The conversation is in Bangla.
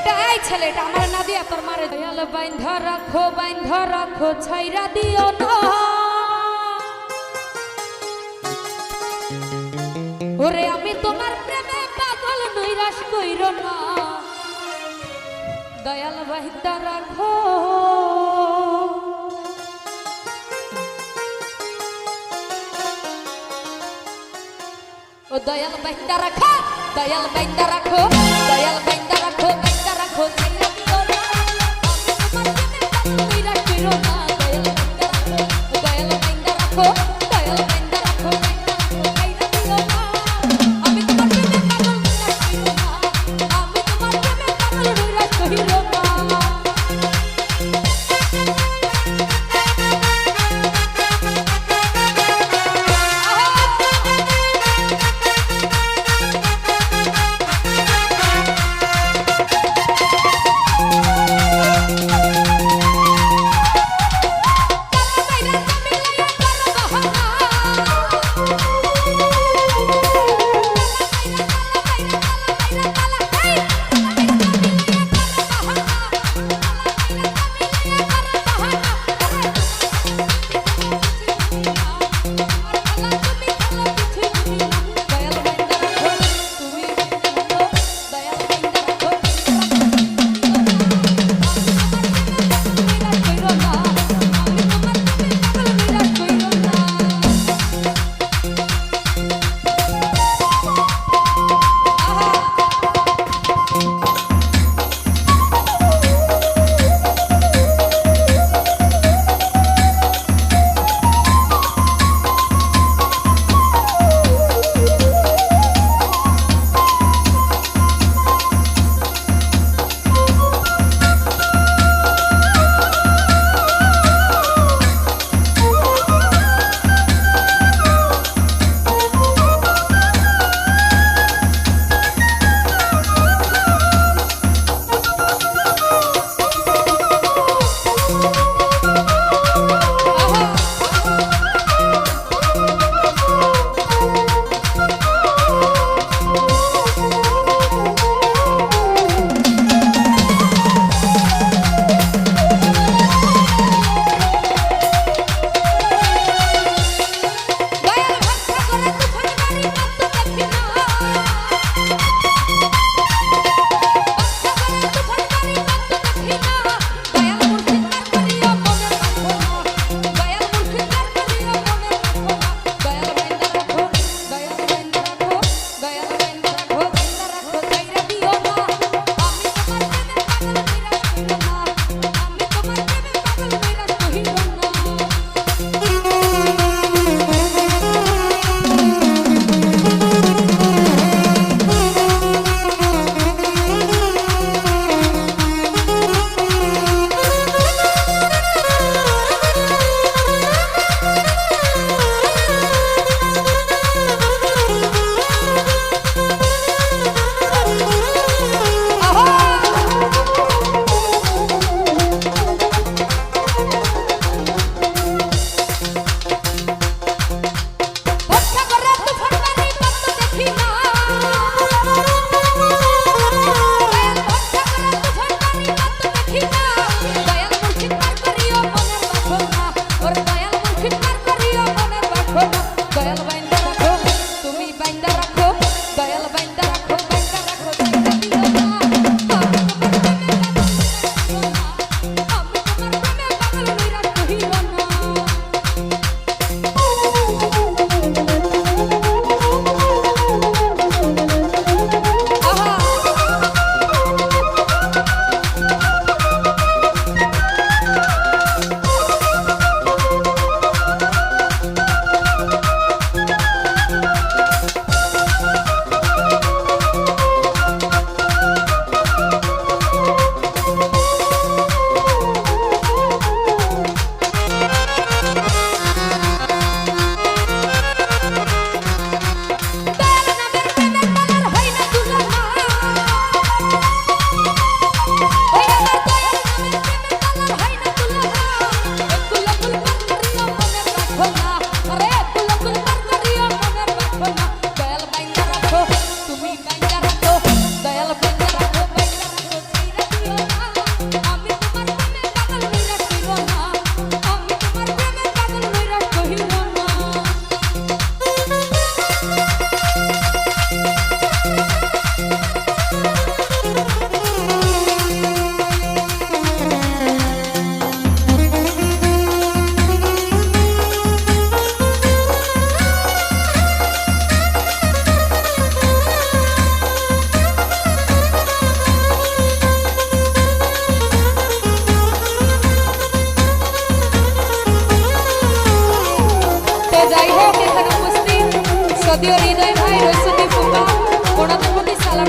এটা এই ছেলে, এটা আমার না দিয়া তোর মারে দয়াল বাইন্ধ রাখো বাইন্ধ রাখো ছাইরা দিও ওরে আমি তোমার প্রেমে পাগল, নৈরাশ কইর না। দয়াল বাইন্ধ রাখো। ও দয়াল বাইন্দা রাখো, দয়াল বাইন্দা রাখো, দয়াল দেওয়ার হৃদয় ভাই রয়েছেন ফুকা প্রতি সালাম